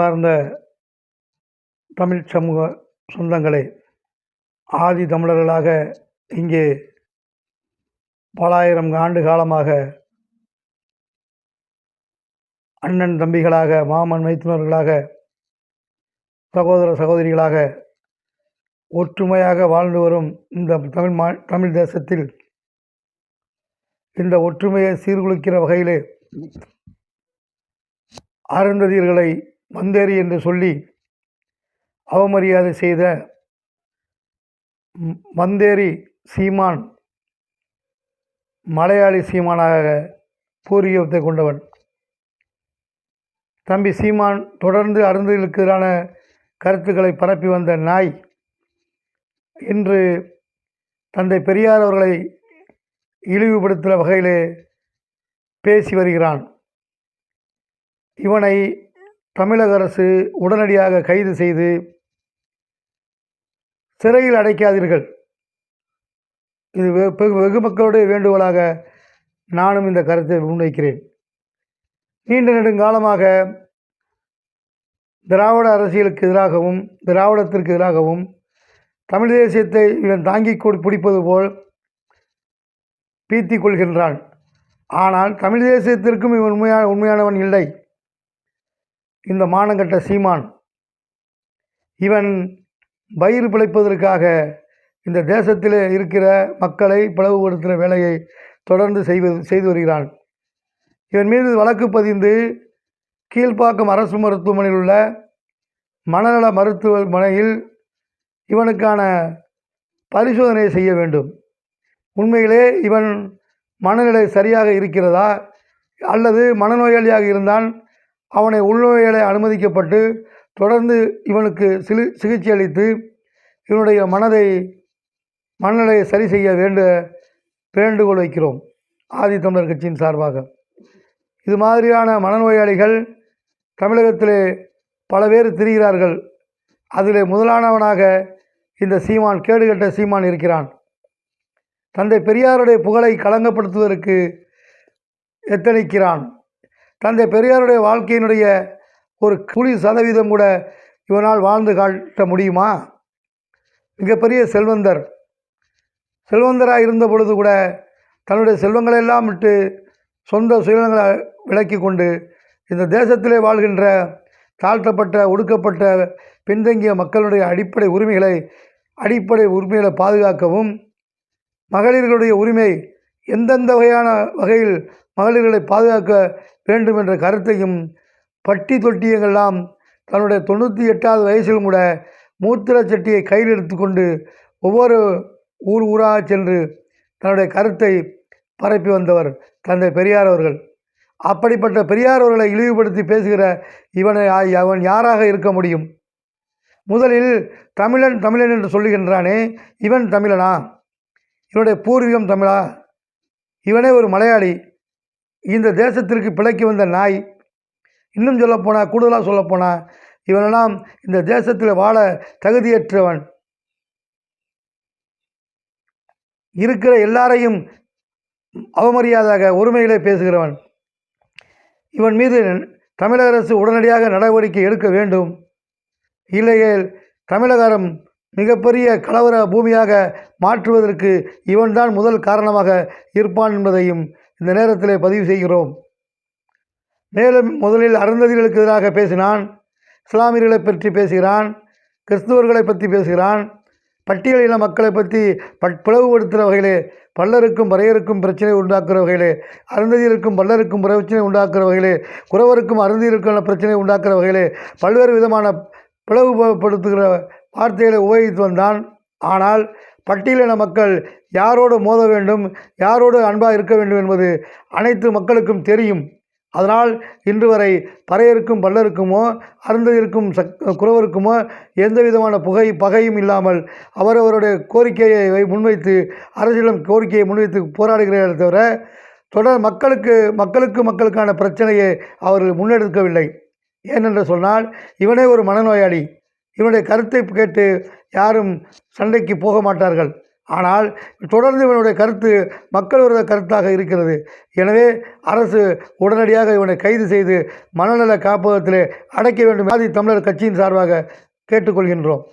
அன்பார்ந்த தமிழ் சமூக சொந்தங்களே ஆதி தமிழர்களாக இங்கே பலாயிரம் ஆண்டு காலமாக அண்ணன் தம்பிகளாக மாமன் மைத்துனர்களாக சகோதர சகோதரிகளாக ஒற்றுமையாக வாழ்ந்து வரும் இந்த தமிழ் மா தமிழ் தேசத்தில் இந்த ஒற்றுமையை சீர்குலைக்கிற வகையிலே அருந்ததியர்களை வந்தேறி என்று சொல்லி அவமரியாதை செய்த மந்தேரி சீமான் மலையாளி சீமானாக பூர்வீகத்தை கொண்டவன். தம்பி சீமான் தொடர்ந்து அருந்ததிகளுக்கு எதிரான கருத்துக்களை பரப்பி வந்த நாய் இன்று தந்தை பெரியார் அவர்களை இழிவுபடுத்துகிற வகையிலே பேசி வருகிறான். இவனை தமிழக அரசு உடனடியாக கைது செய்து சிறையில் அடைக்காதீர்கள். இது வெகு வெகு மக்களுடைய வேண்டுகோளாக நானும் இந்த கருத்தை முன்வைக்கிறேன். நீண்ட நெடுங்காலமாக திராவிட அரசியலுக்கு எதிராகவும் திராவிடத்திற்கு எதிராகவும் தமிழ் தேசியத்தை இவன் தாங்கி பிடிப்பது போல் பீத்திக் கொள்கின்றான். ஆனால் தமிழ் தேசியத்திற்கும் இவன் உண்மையான உண்மையானவன் இல்லை. இந்த மானங்கட்ட சீமான். இவன் பயிர் பிழைப்பதற்காக இந்த தேசத்தில் இருக்கிற மக்களை பிளவுபடுத்துகிற வேலையை தொடர்ந்து செய்வது செய்து வருகிறான். இவன் மீது வழக்கு பதிந்து கீழ்ப்பாக்கம் அரசு மருத்துவமனையில் உள்ள மனநல மருத்துவமனையில் இவனுக்கான பரிசோதனை செய்ய வேண்டும். உண்மையிலே இவன் மனநிலை சரியாக இருக்கிறதா அல்லது மனநோயாளியாக இருந்தால் அவனை உள்நோயாளி அனுமதிக்கப்பட்டு தொடர்ந்து இவனுக்கு சிலி சிகிச்சை அளித்து இவனுடைய மனதை மனநிலையை சரி செய்ய வேண்டு வேண்டுகோள் வைக்கிறோம். ஆதி தமிழர் கட்சியின் சார்பாக. இது மாதிரியான மனநோயாளிகள் தமிழகத்திலே பல பேர் திரிகிறார்கள். அதில் முதலானவனாக இந்த சீமான் கேடுகட்ட சீமான் இருக்கிறான். தந்தை பெரியாருடைய புகழை களங்கப்படுத்துவதற்கு எத்தனிக்கிறான்? தந்தை பெரியாருடைய வாழ்க்கையினுடைய ஒரு குழி சதவீதம் கூட இவனால் வாழ்ந்து காட்ட முடியுமா? மிகப்பெரிய செல்வந்தர். செல்வந்தராக இருந்த பொழுது கூட தன்னுடைய செல்வங்களெல்லாம் விட்டு சொந்த சுயநலங்களை விலக்கி கொண்டு இந்த தேசத்திலே வாழ்கின்ற தாழ்த்தப்பட்ட ஒடுக்கப்பட்ட பின்தங்கிய மக்களுடைய அடிப்படை உரிமைகளை அடிப்படை உரிமைகளை பாதுகாக்கவும் மகளிர்களுடைய உரிமை எந்தெந்த வகையான வகையில் மகளிர்களை பாதுகாக்க வேண்டும் என்ற கருத்தையும் பட்டி தொட்டியங்கள்லாம் தன்னுடைய தொண்ணூற்றி எட்டாவது வயசிலும் கூட மூத்திர சட்டியை கையில் எடுத்துக்கொண்டு ஒவ்வொரு ஊர் ஊராக சென்று தன்னுடைய கருத்தை பரப்பி வந்தவர் தந்தை பெரியார் அவர்கள். அப்படிப்பட்ட பெரியார் அவர்களை இழிவுபடுத்தி பேசுகிற இவனை அவன் யாராக இருக்க முடியும்? முதலில் தமிழன் தமிழன் என்று சொல்லுகின்றானே இவன் தமிழனா? இவனுடைய பூர்வீகம் தமிழா? இவனே ஒரு மலையாளி. இந்த தேசத்திற்கு பிழைக்கு வந்த நாய் இன்னும் சொல்லப்போனால் கூடுதலாக சொல்லப்போனால் இவனெல்லாம் இந்த தேசத்தில் வாழ தகுதியற்றவன். இருக்கிற எல்லாரையும் அவமரியாதாக ஒருமையிலே பேசுகிறவன். இவன் மீது தமிழக அரசு உடனடியாக நடவடிக்கை எடுக்க வேண்டும். இல்லையேல் தமிழகம் மிகப்பெரிய கலவர பூமியாக மாற்றுவதற்கு இவன்தான் முதல் காரணமாக இருப்பான் என்பதையும் இந்த நேரத்தில் பதிவு செய்கிறோம். மேலும் முதலில் அருந்ததிகளுக்கு எதிராக பேசினான். இஸ்லாமியர்களை பற்றி பேசுகிறான். கிறிஸ்துவர்களை பற்றி பேசுகிறான். பட்டியலின மக்களை பற்றி பட் பிளவுபடுத்துகிற வகையிலே பல்லருக்கும் பறையருக்கும் பிரச்சனை உண்டாக்குற வகையிலே அருந்ததியருக்கும் பல்லருக்கும் பிரச்சனை உண்டாக்குற வகையிலே குறவருக்கும் அருந்ததியருக்கான பிரச்சனை உண்டாக்குற வகையிலே பல்வேறு விதமான பிளவுபடுத்துகிற வார்த்தைகளை உபயோகித்து வந்தான். ஆனால் பட்டியலின மக்கள் யாரோடு மோத வேண்டும் யாரோடு அன்பாக இருக்க வேண்டும் என்பது அனைத்து மக்களுக்கும் தெரியும். அதனால் இன்று வரை பறையருக்கும் பல்லருக்குமோ அருந்ததிற்கும் சக் குறவருக்குமோ எந்த விதமான புகை பகையும் இல்லாமல் அவரவருடைய கோரிக்கையை வை- முன்வைத்து அரசியலும் கோரிக்கையை முன்வைத்து போராடுகிறார்கள் தவிர தொடர் மக்களுக்கு மக்களுக்கு மக்களுக்கான பிரச்சனையை அவர்கள் முன்னெடுக்கவில்லை. ஏனென்று சொன்னால் இவனே ஒரு மனநோயாளி. இவனுடைய கருத்தை கேட்டு யாரும் சண்டைக்கு போக மாட்டார்கள். ஆனால் தொடர்ந்து இவனுடைய கருத்து மக்கள் விரோத கருத்தாக இருக்கிறது. எனவே அரசு உடனடியாக இவனை கைது செய்து மனநல காப்பகத்திலே அடைக்க வேண்டும் ஆதி தமிழர் கட்சியின் சார்பாக கேட்டுக்கொள்கின்றோம்.